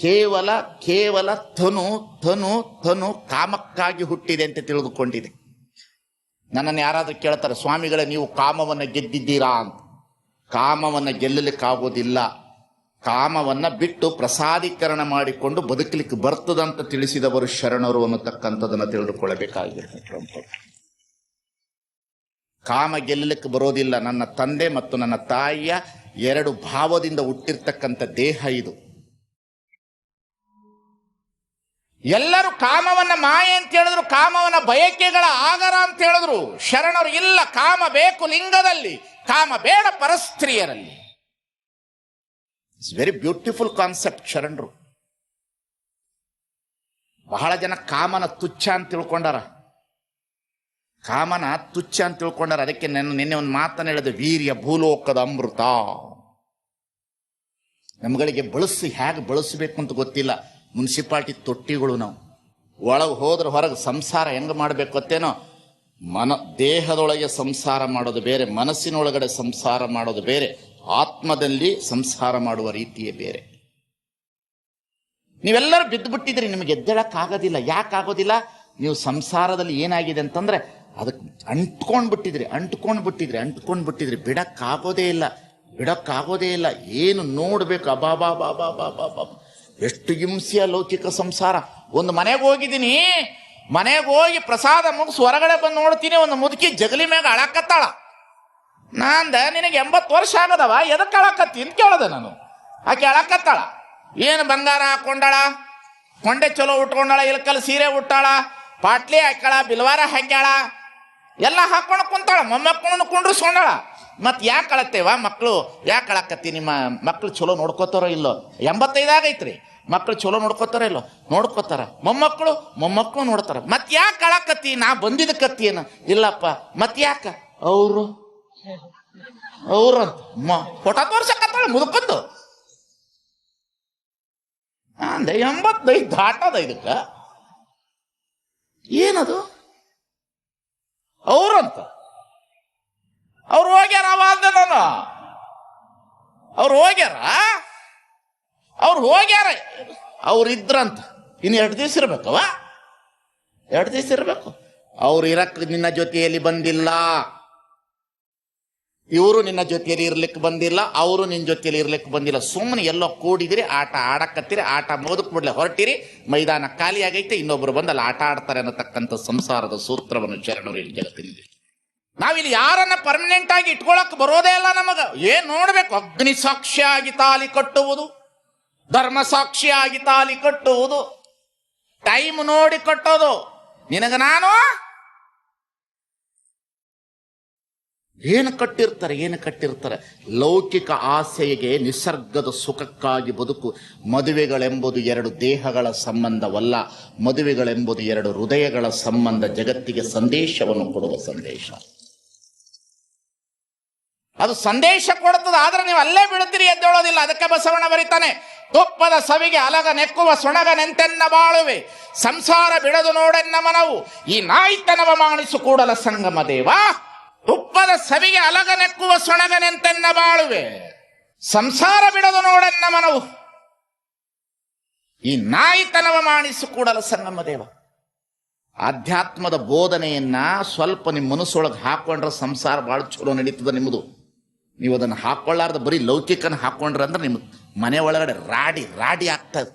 ಕೇವಲ ಕೇವಲ ತನು ತನು ತನು ಕಾಮಕ್ಕಾಗಿ ಹುಟ್ಟಿದೆ ಅಂತ ತಿಳಿದುಕೊಂಡಿದೆ. ನನ್ನನ್ನು ಯಾರಾದರೂ ಕೇಳ್ತಾರೆ, ಸ್ವಾಮಿಗಳೇ, ನೀವು ಕಾಮವನ್ನು ಗೆದ್ದಿದ್ದೀರಾ? ಅಂತ. ಕಾಮವನ್ನು ಗೆಲ್ಲಲಿಕ್ಕಾಗೋದಿಲ್ಲ. ಕಾಮವನ್ನ ಬಿಟ್ಟು ಪ್ರಸಾದೀಕರಣ ಮಾಡಿಕೊಂಡು ಬದುಕಲಿಕ್ಕೆ ಬರ್ತದಂತ ತಿಳಿಸಿದವರು ಶರಣರು ಅನ್ನತಕ್ಕಂಥದನ್ನು ತಿಳಿದುಕೊಳ್ಳಬೇಕಾಗಿರ್ತಕ್ಕಂಥದ್ದು ಕಾಮ ಗೆಲ್ಲಲಿಕ್ಕೆ ಬರೋದಿಲ್ಲ. ನನ್ನ ತಂದೆ ಮತ್ತು ನನ್ನ ತಾಯಿಯ ಎರಡು ಭಾವದಿಂದ ಹುಟ್ಟಿರ್ತಕ್ಕಂಥ ದೇಹ ಇದು. ಎಲ್ಲರೂ ಕಾಮವನ್ನ ಮಾಯೆ ಅಂತ ಹೇಳಿದ್ರು, ಕಾಮವನ್ನ ಬಯಕೆಗಳ ಆಗರ ಅಂತ ಹೇಳಿದ್ರು. ಶರಣರು ಇಲ್ಲ, ಕಾಮ ಬೇಕು ಲಿಂಗದಲ್ಲಿ, ಕಾಮ ಬೇಡ ಪರಸ್ತ್ರೀಯರಲ್ಲಿ. ಇಟ್ಸ್ ವೆರಿ ಬ್ಯೂಟಿಫುಲ್ ಕಾನ್ಸೆಪ್ಟ್ ಶರಣರು. ಬಹಳ ಜನ ಕಾಮನ ತುಚ್ಛ ಅಂತ ತಿಳ್ಕೊಂಡಾರ. ಕಾಮನ ತುಚ್ಛ ಅಂತ ತಿಳ್ಕೊಂಡಾರ. ಅದಕ್ಕೆ ನನ್ನ ನಿನ್ನೆ ಒಂದು ಮಾತನ್ನು ಹೇಳಿದೆ, ವೀರ್ಯ ಭೂಲೋಕದ ಅಮೃತ. ನಮ್ಗಳಿಗೆ ಬಳಸಿ ಹೇಗೆ ಬಳಸಬೇಕು ಅಂತ ಗೊತ್ತಿಲ್ಲ. ಮುನ್ಸಿಪಾಲ್ಟಿ ತೊಟ್ಟಿಗಳು ನಾವು. ಒಳಗೆ ಹೋದ್ರೆ ಹೊರಗೆ ಸಂಸಾರ ಹೆಂಗೆ ಮಾಡಬೇಕು ಗೊತ್ತೇನೋ? ಮನ, ದೇಹದೊಳಗೆ ಸಂಸಾರ ಮಾಡೋದು ಬೇರೆ, ಮನಸ್ಸಿನೊಳಗಡೆ ಸಂಸಾರ ಮಾಡೋದು ಬೇರೆ. ಆತ್ಮದಲ್ಲಿ ಸಂಸಾರ ಮಾಡುವ ರೀತಿಯೇ ಬೇರೆ. ನೀವೆಲ್ಲರೂ ಬಿದ್ದು ಬಿಟ್ಟಿದ್ರಿ ನಿಮಗೆ ಎದ್ದೇಳಕ್ಕಾಗೋದಿಲ್ಲ. ಯಾಕೆ ಆಗೋದಿಲ್ಲ ನೀವು ಸಂಸಾರದಲ್ಲಿ ಏನಾಗಿದೆ ಅಂತಂದ್ರೆ, ಅದಕ್ಕೆ ಅಂಟ್ಕೊಂಡು ಬಿಟ್ಟಿದ್ರಿ ಅಂಟ್ಕೊಂಡು ಬಿಟ್ಟಿದ್ರಿ ಅಂಟ್ಕೊಂಡು ಬಿಟ್ಟಿದ್ರಿ ಬಿಡಕ್ಕಾಗೋದೇ ಇಲ್ಲ ಬಿಡಕ್ಕಾಗೋದೇ ಇಲ್ಲ. ಏನು ನೋಡ್ಬೇಕು? ಅಬಾಬಾ ಬಾ ಬಾ ಬಾ ಎಷ್ಟು ಹಿಂಸೆಯ ಲೌಕಿಕ ಸಂಸಾರ. ಒಂದು ಮನೆಗೆ ಹೋಗಿದ್ದೀನಿ, ಮನೆಗೆ ಹೋಗಿ ಪ್ರಸಾದ ಮುಗಿಸಿ ಹೊರಗಡೆ ಬಂದು ನೋಡ್ತೀನಿ, ಒಂದು ಮುದುಕಿ ಜಗಲಿ ಮ್ಯಾಗ ಅಳಕತ್ತಾಳ. ನಾಂದ ನಿನಗೆ ಎಂಬತ್ತು ವರ್ಷ ಆಗದವ ಎದಕ್ಕೆ ಅಳಕತ್ತಿ ಅಂತ ಕೇಳದೆ ನಾನು? ಆ ಅಳಕತ್ತಾಳ. ಏನು ಬಂಗಾರ ಹಾಕೊಂಡಾಳ? ಕೊಂಡೆ ಚಲೋ ಉಟ್ಕೊಂಡಾಳ ಇಲ್ಕಲ್ ಸೀರೆ ಉಟ್ಟಾಳ? ಪಾಟ್ಲಿ ಹಾಕ್ಯಾಳ, ಬಿಲ್ವಾರ ಹಾಕ್ಯಾಳ? ಎಲ್ಲ ಹಾಕೊಂಡು ಕುಂತಾಳ, ಮೊಮ್ಮಕ್ಕಳನ್ನು ಸೊಂಡಾಳ ಮತ್ ಯಾಕೆ ಅಳತ್ತೇವ ಮಕ್ಕಳು ಯಾಕೆ ಅಳಕತ್ತಿ ನಿಮ್ಮ ಮಕ್ಳು ಚಲೋ ನೋಡ್ಕೋತಾರೋ ಇಲ್ಲೋ? ಎಂಬತ್ತೈದಾಗೈತ್ರಿ ಮಕ್ಕಳು ಚಲೋ ನೋಡ್ಕೋತಾರ ಇಲ್ಲೋ? ನೋಡ್ಕೋತಾರ. ಮೊಮ್ಮಕ್ಕಳು ಮೊಮ್ಮಕ್ಕಳು ನೋಡ್ತಾರ. ಮತ್ತೆ ಯಾಕೆ ಅಳಕತ್ತಿ? ನಾ ಬಂದಿದ್ದ ಕತ್ತಿ ಏನ? ಇಲ್ಲಪ್ಪ. ಮತ್ತೆ ಯಾಕ? ಅವರು ಅವ್ರಂತ ಫೋಟೋ ತೋರ್ಸಕತ್ತಾಳ ಮುದುಕಂದು ಅಂದೆ, ಎಂಬತ್ತೈದು ದಾಟದ ಇದಕ್ಕ. ಏನದು? ಅವ್ರಂತ. ಅವ್ರು ಹೋಗ್ಯಾರ ಅವಾದ ನಾನು. ಅವ್ರು ಹೋಗ್ಯಾರ? ಅವ್ರು ಹೋಗ್ಯಾರ. ಅವ್ರು ಇದ್ರಂತ. ಇನ್ನು ಎರಡು ದಿವಸ ಇರ್ಬೇಕವ ಎರಡು ದಿವಸ ಇರಬೇಕು. ಅವ್ರು ಇರಕ್ಕೆ ನಿನ್ನ ಜೊತೆಯಲ್ಲಿ ಬಂದಿಲ್ಲ. ಇವರು ನಿನ್ನ ಜೊತೆಯಲ್ಲಿ ಇರ್ಲಿಕ್ಕೆ ಬಂದಿಲ್ಲ, ಅವರು ನಿನ್ನ ಜೊತೆಯಲ್ಲಿ ಇರ್ಲಿಕ್ಕೆ ಬಂದಿಲ್ಲ. ಸುಮ್ಮನೆ ಎಲ್ಲೋ ಕೂಡಿದಿರಿ, ಆಟ ಆಡಕತ್ತೀರಿ, ಆಟ ಮುಗಿದ್ ಕೂಡಲೇ ಹೊರಟಿರಿ, ಮೈದಾನ ಖಾಲಿ ಆಗೈತೆ ಇನ್ನೊಬ್ರು ಬಂದಲ್ಲಿ ಆಟ ಆಡ್ತಾರೆ ಅನ್ನತಕ್ಕಂಥ ಸಂಸಾರದ ಸೂತ್ರವನ್ನು ಶರಣರು ಇಲ್ಲಿ ಜಗತ್ತಿನಲ್ಲಿ. ನಾವಿಲ್ಲಿ ಯಾರನ್ನ ಪರ್ಮನೆಂಟ್ ಆಗಿ ಇಟ್ಕೊಳಕ್ ಬರೋದೇ ಇಲ್ಲ ನಮಗ. ಏನ್ ನೋಡ್ಬೇಕು? ಅಗ್ನಿ ಸಾಕ್ಷಿಯಾಗಿ ತಾಲಿ ಕಟ್ಟುವುದು, ಧರ್ಮ ಸಾಕ್ಷಿಯಾಗಿ ತಾಲಿ ಕಟ್ಟುವುದು ಟೈಮ್ ನೋಡಿ ಕಟ್ಟೋದು. ನಿನಗ ನಾನು ಏನು ಕಟ್ಟಿರ್ತಾರೆ ಏನು ಕಟ್ಟಿರ್ತಾರೆ? ಲೌಕಿಕ ಆಸೆಗೆ ನಿಸರ್ಗದ ಸುಖಕ್ಕಾಗಿ ಬದುಕು. ಮದುವೆಗಳೆಂಬುದು ಎರಡು ದೇಹಗಳ ಸಂಬಂಧವಲ್ಲ. ಮದುವೆಗಳೆಂಬುದು ಎರಡು ಹೃದಯಗಳ ಸಂಬಂಧ, ಜಗತ್ತಿಗೆ ಸಂದೇಶವನ್ನು ಕೊಡುವ ಸಂದೇಶ. ಅದು ಸಂದೇಶ ಕೊಡುತ್ತದೆ, ಆದರೆ ನೀವು ಅಲ್ಲೇ ಬಿಡುತ್ತೀರಿ ಎದ್ದೇಳೋದಿಲ್ಲ ಅದಕ್ಕೆ ಬಸವಣ್ಣ ಬರೀತಾನೆ, ತುಪ್ಪದ ಸವಿಗೆ ಅಲಗ ನೆಕ್ಕುವ ಸೊಣಗ ನೆಂತೆನ್ನ ಬಾಳುವೆ. ಸಂಸಾರ ಬಿಡದು ನೋಡೆನ್ನ ಮನವು. ಈ ನಾಯಿತನವ ಮಾಣಿಸು ಕೂಡಲ ಸಂಗಮ ದೇವ. ತುಪ್ಪದ ಸವಿಗೆ ಅಲಗ ನೆಕ್ಕುವ ಸೊಣಗನೆಂತೆನ್ನ ಬಾಳುವೆ. ಸಂಸಾರ ಬಿಡದು ನೋಡೆನ್ನ ಮನವು. ಈ ನಾಯಿತನವ ಮಾಣಿಸು ಕೂಡಲ ಸಂಗಮ ದೇವ. ಆಧ್ಯಾತ್ಮದ ಬೋಧನೆಯನ್ನ ಸ್ವಲ್ಪ ನಿಮ್ಮ ಮನಸ್ಸೊಳಗೆ ಹಾಕೊಂಡ್ರೆ ಸಂಸಾರ ಭಾಳ ಚಲೋ ನಡೀತದ ನಿಮ್ಮದು ನೀವು ಅದನ್ನು ಹಾಕೊಳ್ಳಾರ್ದ, ಬರೀ ಲೌಕಿಕನ ಹಾಕೊಂಡ್ರೆ ಅಂದ್ರೆ ನಿಮ್ಮ ಮನೆ ಒಳಗಡೆ ರಾಡಿ ರಾಡಿ ಆಗ್ತದೆ.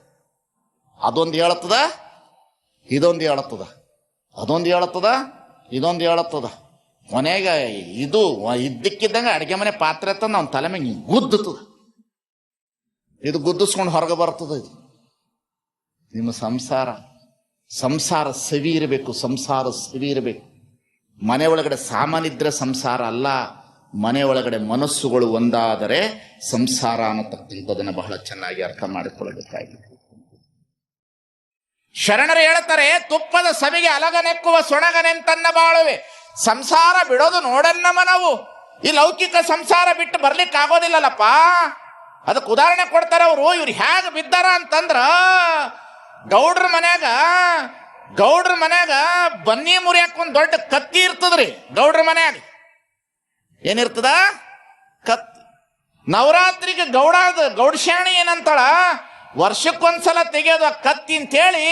ಅದೊಂದು ಹೇಳತ್ತದ, ಇದೊಂದು ಹೇಳತ್ತದ, ಅದೊಂದು ಹೇಳತ್ತದ, ಇದೊಂದು ಹೇಳತ್ತದ. ಕೊನೆಗೆ ಇದು ಇದ್ದಕ್ಕಿದ್ದಂಗೆ ಅಡಿಗೆ ಮನೆ ಪಾತ್ರೆ ಅಂತ ನಾವು ತಲೆ ಮೇಲೆ ಗುದ್ದುತ್ತದ. ಇದು ಗುದ್ದಿಸ್ಕೊಂಡು ಹೊರಗೆ ಬರ್ತದ ಇದು. ನಿಮ್ಮ ಸಂಸಾರ ಸಂಸಾರ ಸವಿ ಇರಬೇಕು, ಸಂಸಾರ ಸವಿ ಇರಬೇಕು. ಮನೆ ಒಳಗಡೆ ಸಾಮಾನಿದ್ರೆ ಸಂಸಾರ ಅಲ್ಲ, ಮನೆ ಒಳಗಡೆ ಮನಸ್ಸುಗಳು ಒಂದಾದರೆ ಸಂಸಾರ ಅನ್ನತಕ್ಕಂಥದನ್ನ ಬಹಳ ಚೆನ್ನಾಗಿ ಅರ್ಥ ಮಾಡಿಕೊಳ್ಳಬೇಕಾಗಿದೆ. ಶರಣರು ಹೇಳ್ತಾರೆ, ತುಪ್ಪದ ಸವಿಗೆ ಅಲಗನೆಕ್ಕುವ ಸೊಣಗನೆಂತನ್ನ ಬಾಳುವೆ. ಸಂಸಾರ ಬಿಡೋದು ನೋಡನ್ನ ಮನವು ಈ ಲೌಕಿಕ ಸಂಸಾರ ಬಿಟ್ಟು ಬರ್ಲಿಕ್ಕೆ ಆಗೋದಿಲ್ಲಲ್ಲಪ್ಪ. ಅದಕ್ಕೆ ಉದಾಹರಣೆ ಕೊಡ್ತಾರೆ ಅವರು, ಇವ್ರು ಹೇಗೆ ಬಿದ್ದಾರ ಅಂತಂದ್ರ, ಗೌಡ್ರ ಮನ್ಯಾಗ ಗೌಡ್ರ ಮನ್ಯಾಗ ಬನ್ನಿ ಮುರಿಯಾಕ ಒಂದು ದೊಡ್ಡ ಕತ್ತಿ ಇರ್ತದ್ರಿ ಗೌಡ್ರ ಮನ್ಯಾಗ. ಏನಿರ್ತದ? ಕತ್ತಿ. ನವರಾತ್ರಿಗೆ ಗೌಡ ಗೌಡಶಾಣಿ ಏನಂತಾಳ? ವರ್ಷಕ್ಕೊಂದ್ಸಲ ತೆಗೆಯೋದು ಕತ್ತಿ ಅಂತೇಳಿ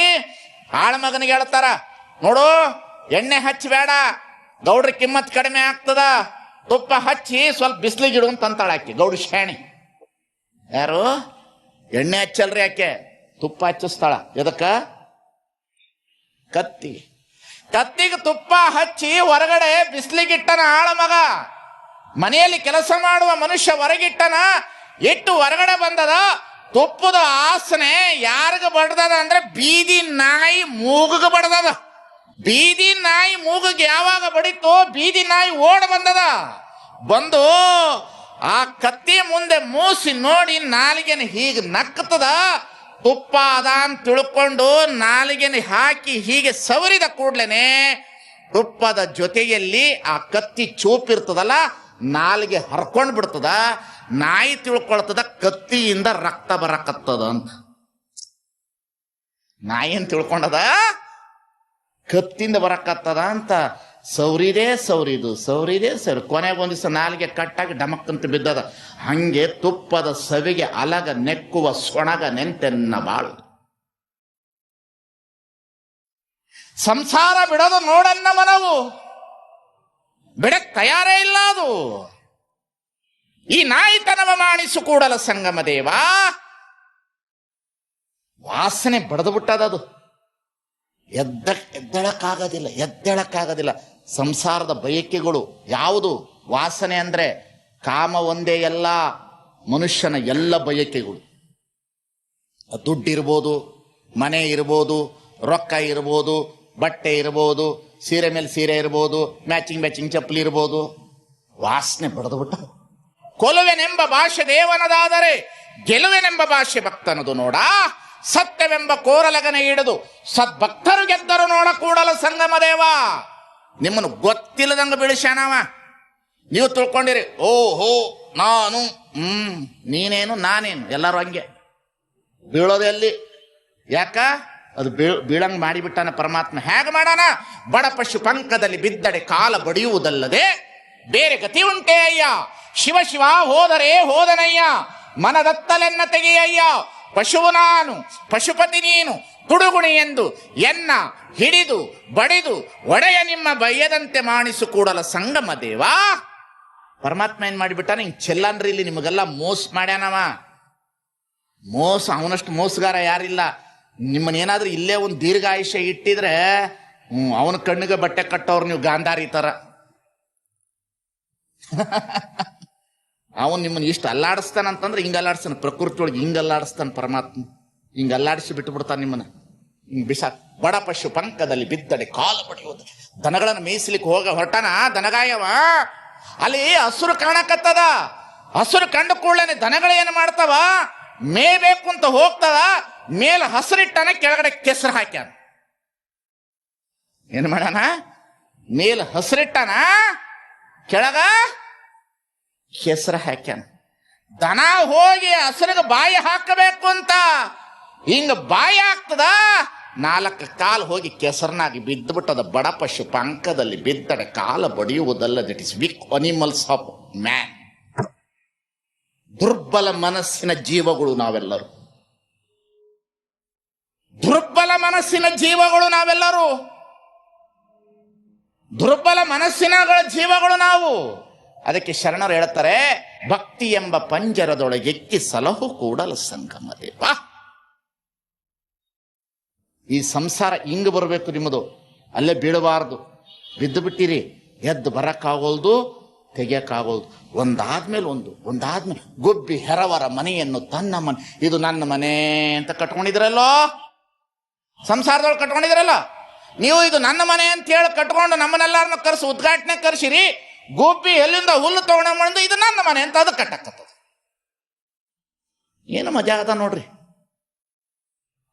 ಆಳ ಮಗನಿಗೆ ಹೇಳ್ತಾರ, ನೋಡು, ಎಣ್ಣೆ ಹಚ್ಚಬೇಡ ಗೌಡ್ರ ಕಿಮ್ಮತ್ ಕಡಿಮೆ ಆಗ್ತದ? ತುಪ್ಪ ಹಚ್ಚಿ ಸ್ವಲ್ಪ ಬಿಸಿಲಿಗೆ ಅಂತ ಅಂತಾಳೆ ಆಕೆ ಗೌಡ ಶಾಣಿ ಯಾರು? ಎಣ್ಣೆ ಹಚ್ಚಲ್ರಿ ಆಕೆ, ತುಪ್ಪ ಹಚ್ಚಿಸ್ತಾಳ. ಎದಕ್ಕ? ಕತ್ತಿ. ಕತ್ತಿಗೆ ತುಪ್ಪ ಹಚ್ಚಿ ಹೊರಗಡೆ ಬಿಸಿಲಿಗಿಟ್ಟನ ಆಳ ಮಗ. ಮನೆಯಲ್ಲಿ ಕೆಲಸ ಮಾಡುವ ಮನುಷ್ಯ ಹೊರಗಿಟ್ಟನ, ಇಟ್ಟು ಹೊರಗಡೆ ಬಂದದ. ತುಪ್ಪದ ಆಸನೆ ಯಾರಿಗ ಬಡ್ದದ ಅಂದ್ರೆ ಬೀದಿ ನಾಯಿ ಮೂಗಿಗೆ ಬಡ್ದದ. ಬೀದಿ ನಾಯಿ ಮೂಗಿಗೆ ಯಾವಾಗ ಬಡಿತೋ, ಬೀದಿ ನಾಯಿ ಓಡ್ ಬಂದದ. ಬಂದು ಆ ಕತ್ತಿ ಮುಂದೆ ಮೂಸಿ ನೋಡಿ ನಾಲಿಗೆನ ಹೀಗೆ ನಕ್ಕತದ ತುಪ್ಪ ಅದ ಅಂತ ತಿಳ್ಕೊಂಡು ನಾಲಿಗೆನ ಹಾಕಿ ಹೀಗೆ ಸವರಿದ ಕೂಡ್ಲೇನೆ ತುಪ್ಪದ ಜೊತೆಯಲ್ಲಿ ಆ ಕತ್ತಿ ಚೂಪಿರ್ತದಲ್ಲ, ನಾಲಿಗೆ ಹರ್ಕೊಂಡು ಬಿಡ್ತದ. ನಾಯಿ ತಿಳ್ಕೊಳ್ತದ, ಕತ್ತಿಯಿಂದ ರಕ್ತ ಬರಕತ್ತದ ಅಂತ. ನಾಯಿ ತಿಳ್ಕೊಂಡದ? ಕತ್ತಿಂದ ಬರಕತ್ತದ ಅಂತ ಸೌರಿದೇ ಸೌರಿದು, ಸೌರಿದೇ ಸೌರಿ. ಕೊನೆಗೆ ಒಂದು ದಿವಸ ನಾಲಿಗೆ ಕಟ್ಟಾಗಿ ಡಮಕ್ಕಂತ ಬಿದ್ದದ. ಹಂಗೆ ತುಪ್ಪದ ಸವಿಗೆ ಅಲಗ ನೆಕ್ಕುವ ಸೊಣಗ ನೆಂತೆನ್ನ ಬಾಳು. ಸಂಸಾರ ಬಿಡೋದು ನೋಡನ್ನ ಮನವು. ಬಿಡಕ್ ತಯಾರೇ ಇಲ್ಲ ಅದು. ಈ ನಾಯಿತನವ ಮಾಣಿಸು ಕೂಡಲ ಸಂಗಮ ದೇವ. ವಾಸನೆ ಬಡದು ಬಿಟ್ಟದದು. ಎದ್ದ, ಎದ್ದೇಳಕ್ಕಾಗೋದಿಲ್ಲ ಎದ್ದೇಳಕ್ಕಾಗೋದಿಲ್ಲ. ಸಂಸಾರದ ಬಯಕೆಗಳು ಯಾವುದು? ವಾಸನೆ ಅಂದರೆ ಕಾಮ ಒಂದೇ ಎಲ್ಲ, ಮನುಷ್ಯನ ಎಲ್ಲ ಬಯಕೆಗಳು. ದುಡ್ಡಿರ್ಬೋದು ಮನೆ ಇರ್ಬೋದು, ರೊಕ್ಕ ಇರ್ಬೋದು, ಬಟ್ಟೆ ಇರ್ಬೋದು, ಸೀರೆ ಮೇಲೆ ಸೀರೆ ಇರ್ಬೋದು, ಮ್ಯಾಚಿಂಗ್ ಮ್ಯಾಚಿಂಗ್ ಚಪ್ಪಲಿ ಇರ್ಬೋದು. ವಾಸನೆ ಬಡದು ಬಿಟ್ಟ ಕೊಲುವೆನೆಂಬ ಭಾಷೆ ದೇವನದಾದರೆ ಗೆಲುವೆನೆಂಬ ಭಾಷೆ ಭಕ್ತನದು ನೋಡ. ಸತ್ಯವೆಂಬ ಕೋರಲಗನೆ ಹಿಡಿದು ಸದ್ಭಕ್ತರು ಗೆದ್ದರು ನೋಡ ಕೂಡಲ ಸಂಗಮ ದೇವ. ನಿಮ್ಮನ್ನು ಗೊತ್ತಿಲ್ಲದಂಗ ಬೀಳಿಸ್ಯಾನವ. ನೀವು ತಿಳ್ಕೊಂಡಿರಿ, ಓಹೋ, ನಾನು, ಹ್ಮ್, ನೀನೇನು, ನಾನೇನು, ಎಲ್ಲರೂ ಹಂಗೆ. ಬೀಳೋದೆಲ್ಲಿ ಯಾಕ? ಅದು ಬೀಳ್ ಬೀಳಂಗ್ ಮಾಡಿಬಿಟ್ಟಾನ ಪರಮಾತ್ಮ. ಹೇಗೆ ಮಾಡಾನ ಬಡ ಪಶು ಪಂಕದಲ್ಲಿ ಬಿದ್ದಡೆ ಕಾಲ ಬಡಿಯುವುದಲ್ಲದೆ ಬೇರೆ ಗತಿ ಉಂಟೆ ಅಯ್ಯ. ಶಿವ ಶಿವ ಹೋದರೆ ಹೋದನಯ್ಯ. ಮನದತ್ತಲೆನ್ನ ತೆಗೆಯಯ್ಯ. ಪಶುವು ನಾನು, ಪಶುಪತಿ ನೀನು ತುಡುಗುಣಿ ಎಂದು ಎನ್ನ, ಹಿಡಿದು, ಬಡಿದು, ಒಡೆಯ ನಿಮ್ಮ ಬಯ್ಯದಂತೆ ಮಾಡಿಸು ಕೂಡಲ ಸಂಗಮ ದೇವಾ. ಪರಮಾತ್ಮ ಏನ್ ಮಾಡಿಬಿಟ್ಟಾನ, ಹಿಂಗ್ ಚೆಲ್ಲನ್ರಿ ಇಲ್ಲಿ ನಿಮಗೆಲ್ಲ ಮೋಸ ಮಾಡ್ಯಾನವ. ಮೋಸ, ಅವನಷ್ಟು ಮೋಸಗಾರ ಯಾರಿಲ್ಲ. ನಿಮ್ಮನ್ನೇನಾದ್ರೂ ಇಲ್ಲೇ ಒಂದು ದೀರ್ಘಾಯುಷ್ಯ ಇಟ್ಟಿದ್ರೆ, ಹ್ಮ್, ಅವನ ಕಣ್ಣಿಗೆ ಬಟ್ಟೆ ಕಟ್ಟೋರು ನೀವು ಗಾಂಧಾರಿ ತರ. ಅವನ್ ನಿಮ್ಮನ್ನ ಇಷ್ಟು ಅಲ್ಲಾಡಿಸ್ತಾನಂತಂದ್ರೆ ಹಿಂಗೆ ಅಲ್ಲಾಡಿಸ್ತಾನೆ. ಪ್ರಕೃತಿ ಒಳಗೆ ಹಿಂಗೆ ಅಲ್ಲಾಡಿಸ್ತಾನೆ ಪರಮಾತ್ಮ. ಹಿಂಗೆ ಅಲ್ಲಾಡಿಸಿ ಬಿಟ್ಟು ಬಿಡ್ತಾನೆ ನಿಮ್ಮನ್ನ. ಹಿಂಗೆ ಬಿಸ ಬಡ ಪಶು ಪಂಕದಲ್ಲಿ ಬಿದ್ದಡೆ ಕಾಲು ಪಡೆಯುವುದು. ದನಗಳನ್ನು ಮೇಯಿಸ್ಲಿಕ್ಕೆ ಹೋಗ ಹೊರಟನ? ದನಗಾಯವ? ಅಲ್ಲಿ ಹಸುರು ಕಾಣಕತ್ತದ. ಹಸುರು ಕಂಡು ಕೂಡಲೇ ದನಗಳು ಏನು ಮಾಡ್ತಾವ? ಮೇಯ್ಬೇಕು ಅಂತ ಹೋಗ್ತದ ಮೇಲೆ ಹಸಿರಿಟ್ಟನ ಕೆಳಗಡೆ ಕೆಸರು ಹಾಕ್ಯಾನ. ಏನು ಮಾಡಾನ ಮೇಲೆ ಹಸಿರಿಟ್ಟನ? ಕೆಳಗ ಕೆಸರು ಹಾಕ್ಯಾನ. ದನ ಹೋಗಿ ಹಸಿರಿಗೆ ಬಾಯಿ ಹಾಕಬೇಕು ಅಂತ ಹಿಂಗ ಬಾಯಿ ಹಾಕ್ತದ, ನಾಲ್ಕು ಕಾಲು ಹೋಗಿ ಕೆಸರನಾಗಿ ಬಿದ್ದು ಬಿಟ್ಟದ ಬಡ ಪಶು ಪಂಕದಲ್ಲಿ ಬಿದ್ದಡ ಕಾಲ ಬಡಿಯುವುದಲ್ಲ that is weak animals of man ದುರ್ಬಲ ಮನಸ್ಸಿನ ಜೀವಗಳು ನಾವೆಲ್ಲರೂ. ದುರ್ಬಲ ಮನಸ್ಸಿನ ಜೀವಗಳು ನಾವೆಲ್ಲರೂ. ದುರ್ಬಲ ಮನಸ್ಸಿನ ಜೀವಗಳು ನಾವು. ಅದಕ್ಕೆ ಶರಣರು ಹೇಳ್ತಾರೆ, ಭಕ್ತಿ ಎಂಬ ಪಂಜರದೊಳಗೆಕ್ಕಿ ಸಲಹು ಕೂಡಲ ಸಂಗಮ ದೇವ. ಈ ಸಂಸಾರ ಹಿಂಗ್ ಬರಬೇಕು ನಿಮ್ಮದು? ಅಲ್ಲೇ ಬೀಳಬಾರ್ದು. ಬಿದ್ದು ಬಿಟ್ಟಿರಿ, ಎದ್ದು ಬರಕ್ಕಾಗೋಲ್ದು, ತೆಗಿಯಕ್ಕಾಗೋಲ್ದು. ಒಂದಾದ್ಮೇಲೆ ಒಂದು ಒಂದಾದ್ಮೇಲೆ ಗುಬ್ಬಿ ಹೆರವರ ಮನೆಯನ್ನು ತನ್ನ ಮನೆ ಇದು ನನ್ನ ಮನೆ ಅಂತ ಕಟ್ಕೊಂಡಿದ್ರಲ್ಲೋ? ಸಂಸಾರದೊಳಗೆ ಕಟ್ಕೊಂಡಿದ್ರಲ್ಲ? ನೀವು ಇದು ನನ್ನ ಮನೆ ಅಂತ ಹೇಳಿ ಕಟ್ಕೊಂಡು ನಮ್ಮನ್ನೆಲ್ಲಾರನ್ನ ಕರೆಸಿ, ಉದ್ಘಾಟನೆ ಕರ್ಸಿರಿ. ಗುಬ್ಬಿ ಎಲ್ಲಿಂದ ಹುಲ್ಲು ತಗೊಂಡ ಮಾಡಿದ್ರು ಇದು ನನ್ನ ಮನೆ ಅಂತ ಅದು ಕಟ್ಟಕ್ಕತ್ತದ ಏನು ಮಜಾ ಅದ ನೋಡ್ರಿ.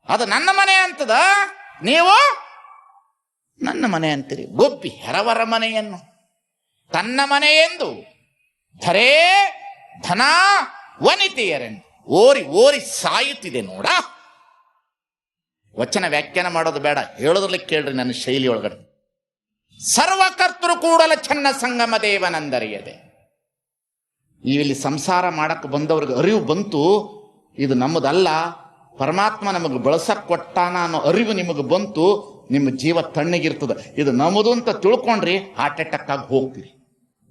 ಅದು ನನ್ನ ಮನೆ ಅಂತದ? ನೀವು? ನನ್ನ ಮನೆ ಅಂತೀರಿ. ಗೋಪಿ ಹೆರವರ ಮನೆಯನ್ನು. ತನ್ನ ಮನೆ ಎಂದು. ಧರೇ ಧನ ವನಿತೆಯರೆಂದು. ಓರಿ ಓರಿ ಸಾಯುತ್ತಿದೆ ನೋಡ. ವಚನ ವ್ಯಾಖ್ಯಾನ ಮಾಡೋದು ಬೇಡ. ಹೇಳೋದ್ರಲ್ಲಿ ಕೇಳ್ರಿ ನನ್ನ ಶೈಲಿ ಒಳಗಡೆ. ಸರ್ವಕರ್ತರು ಕೂಡಲ ಚೆನ್ನ ಸಂಗಮ ದೇವನಂದರಿಯದೆ. ಇಲ್ಲಿ ಸಂಸಾರ ಮಾಡಕ್ಕೆ ಬಂದವ್ರಿಗೆ ಅರಿವು ಬಂತು, ಇದು ನಮ್ಮದಲ್ಲ, ಪರಮಾತ್ಮ ನಮಗೆ ಬಳಸಕ್ ಕೊಟ್ಟಾನ ಅನ್ನೋ ಅರಿವು ನಿಮಗೆ ಬಂತು, ನಿಮ್ಮ ಜೀವ ತಣ್ಣಗಿರ್ತದೆ. ಇದು ನಮ್ಮದು ಅಂತ ತಿಳ್ಕೊಂಡ್ರಿ ಹಾರ್ಟ್ ಅಟ್ಯಾಕ್ ಆಗಿ ಹೋಗ್ತೀರಿ.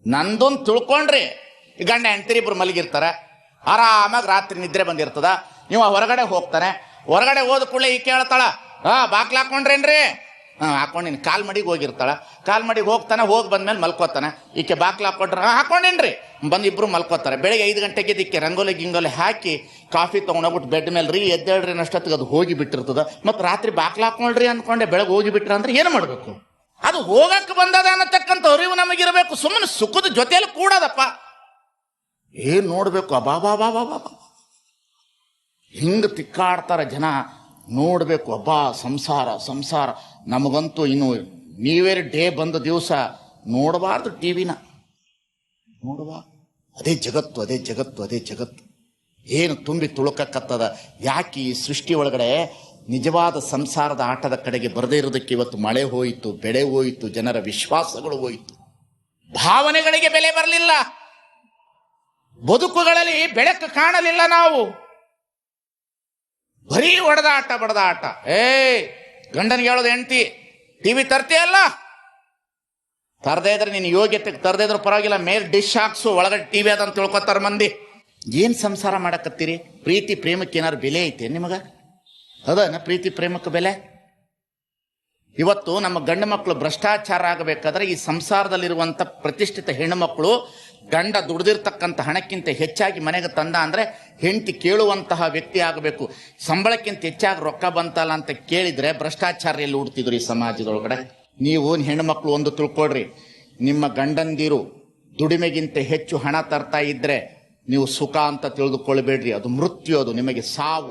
ನಂದು ಅಂತ ತಿಳ್ಕೊಂಡ್ರಿ ಗಂಡ ಹೆಂಡ್ತಿರಿ ಇಬ್ರು ಮಲಗಿರ್ತಾರ, ಆರಾಮಾಗಿ ರಾತ್ರಿ ನಿದ್ರೆ ಬಂದಿರ್ತದ. ನೀವು ಹೊರಗಡೆ ಹೋಗ್ತಾನೆ, ಹೊರಗಡೆ ಹೋದ ಕೂಡಲೇ ಈ ಕೇಳ್ತಾಳ ಹಾ ಬಾಕ್ಲ ಹಾಕೊಂಡ್ರೇನ್ರಿ? ಹಾ ಹಾಕೊಂಡಿನಿ. ಕಾಲ್ ಮಡಿಗೆ ಹೋಗಿರ್ತಾಳ. ಕಾಲ್ ಮಡಿಗೆ ಹೋಗ್ತಾನೆ, ಹೋಗಿ ಬಂದ್ಮೇಲೆ ಮಲ್ಕೋತಾನೆ. ಈಕೆ ಬಾಕ್ಲ ಹಾಕೊಂಡ್ರೆ ಹಾಕೊಂಡೇನ್ರಿ ಬಂದು ಇಬ್ಬರು ಮಲ್ಕೋತಾರೆ. ಬೆಳಗ್ಗೆ ಐದು ಗಂಟೆಗೆ ಇದಕ್ಕೆ ರಂಗೋಲಿ ಗಿಂಗೋಲಿ ಹಾಕಿ ಕಾಫಿ ತೊಗೊಂಡೋಗ್ಬಿಟ್ಟು ಬೆಡ್ ಮೇಲೆ ರೀ ಎದ್ದೇಳ್ರಿ ಅಷ್ಟೊತ್ತಿಗೆ ಅದು ಹೋಗಿ ಬಿಟ್ಟಿರ್ತದೆ. ಮತ್ತು ರಾತ್ರಿ ಬಾಕ್ಲ ಹಾಕೊಂಡ್ರಿ ಅಂದ್ಕೊಂಡೆ ಬೆಳಗ್ಗೆ ಹೋಗಿ ಬಿಟ್ರೆ ಅಂದ್ರೆ ಏನು ಮಾಡಬೇಕು? ಅದು ಹೋಗಕ್ಕೆ ಬಂದದ ಅನ್ನತಕ್ಕಂಥ ಅರಿವು ನಮಗಿರಬೇಕು. ಸುಮ್ಮನೆ ಸುಖದ ಜೊತೆಯಲ್ಲಿ ಕೂಡದಪ್ಪ. ಏನು ನೋಡಬೇಕು? ಅಬಾಬಾ ಬಾಬಾ ಬಾಬಾ ಹಿಂಗ ತಿಕ್ಕಾಡ್ತಾರೆ ಜನ. ನೋಡ್ಬೇಕು, ಅಬ್ಬಾ, ಸಂಸಾರ ಸಂಸಾರ. ನಮಗಂತೂ ಇನ್ನು ನೀವೇರ್ ಡೇ ಬಂದ ದಿವಸ ನೋಡಬಾರ್ದು ಟಿ ವಿನ. ನೋಡುವ ಅದೇ ಜಗತ್ತು ಅದೇ ಜಗತ್ತು ಅದೇ ಜಗತ್ತು. ಏನು ತುಂಬಿ ತುಳುಕಕ್ಕತ್ತದ? ಯಾಕೆ ಈ ಸೃಷ್ಟಿ ಒಳಗಡೆ ನಿಜವಾದ ಸಂಸಾರದ ಆಟದ ಕಡೆಗೆ ಬರದೇ ಇರೋದಕ್ಕೆ ಇವತ್ತು ಮಳೆ ಹೋಯಿತು, ಬೆಳೆ ಹೋಯಿತು, ಜನರ ವಿಶ್ವಾಸಗಳು ಹೋಯಿತು. ಭಾವನೆಗಳಿಗೆ ಬೆಲೆ ಬರಲಿಲ್ಲ. ಬದುಕುಗಳಲ್ಲಿ ಬೆಳಕು ಕಾಣಲಿಲ್ಲ ನಾವು. ಬರೀ ಹೊಡೆದಾಟ, ಬಡದಾಟ. ಏ ಗಂಡನಿಗೆ ಹೇಳೋದು ಹೆಂಡತಿ, ಟಿವಿ ತರ್ತೀಯಲ್ಲ ತರದೇ ಇದ್ರೆ ನೀನು ಯೋಗ್ಯತೆಗೆ ತರದೇ ಇದ್ರೆ ಪರವಾಗಿಲ್ಲ, ಮೇಲೆ ಡಿಶ್ ಹಾಕ್ಸು, ಒಳಗಡೆ ಟಿ ವಿ ಅದಂತ ತಿಳ್ಕೊತಾರ ಮಂದಿ. ಏನು ಸಂಸಾರ ಮಾಡಕತ್ತೀರಿ? ಪ್ರೀತಿ ಪ್ರೇಮಕ್ಕೆ ಏನಾರು ಬೆಲೆ ಐತೆ ನಿಮಗ? ಅದನ್ನ ಪ್ರೀತಿ ಪ್ರೇಮಕ್ಕೆ ಬೆಲೆ? ಇವತ್ತು ನಮ್ಮ ಗಂಡು ಮಕ್ಕಳು ಭ್ರಷ್ಟಾಚಾರ ಆಗಬೇಕಾದ್ರೆ ಈ ಸಂಸಾರದಲ್ಲಿರುವಂಥ ಪ್ರತಿಷ್ಠಿತ ಹೆಣ್ಣು ಮಕ್ಕಳು ಗಂಡ ದುಡ್ದಿರ್ತಕ್ಕಂಥ ಹಣಕ್ಕಿಂತ ಹೆಚ್ಚಾಗಿ ಮನೆಗೆ ತಂದ ಅಂದರೆ ಹೆಂಡತಿ ಕೇಳುವಂತಹ ವ್ಯಕ್ತಿ ಆಗಬೇಕು. ಸಂಬಳಕ್ಕಿಂತ ಹೆಚ್ಚಾಗಿ ರೊಕ್ಕ ಬಂತಲ್ಲ ಅಂತ ಕೇಳಿದರೆ ಭ್ರಷ್ಟಾಚಾರ ಎಲ್ಲಿ ಹುಡ್ತಿದ್ರು ಈ ಸಮಾಜದೊಳಗಡೆ. ನೀವು ಹೆಣ್ಣು ಮಕ್ಕಳು ಒಂದು ತಿಳ್ಕೊಳ್ರಿ. ನಿಮ್ಮ ಗಂಡಂದಿರು ದುಡಿಮೆಗಿಂತ ಹೆಚ್ಚು ಹಣ ತರ್ತಾ ಇದ್ರೆ ನೀವು ಸುಖ ಅಂತ ತಿಳಿದುಕೊಳ್ಬೇಡ್ರಿ. ಅದು ಮೃತ್ಯು, ಅದು ನಿಮಗೆ ಸಾವು.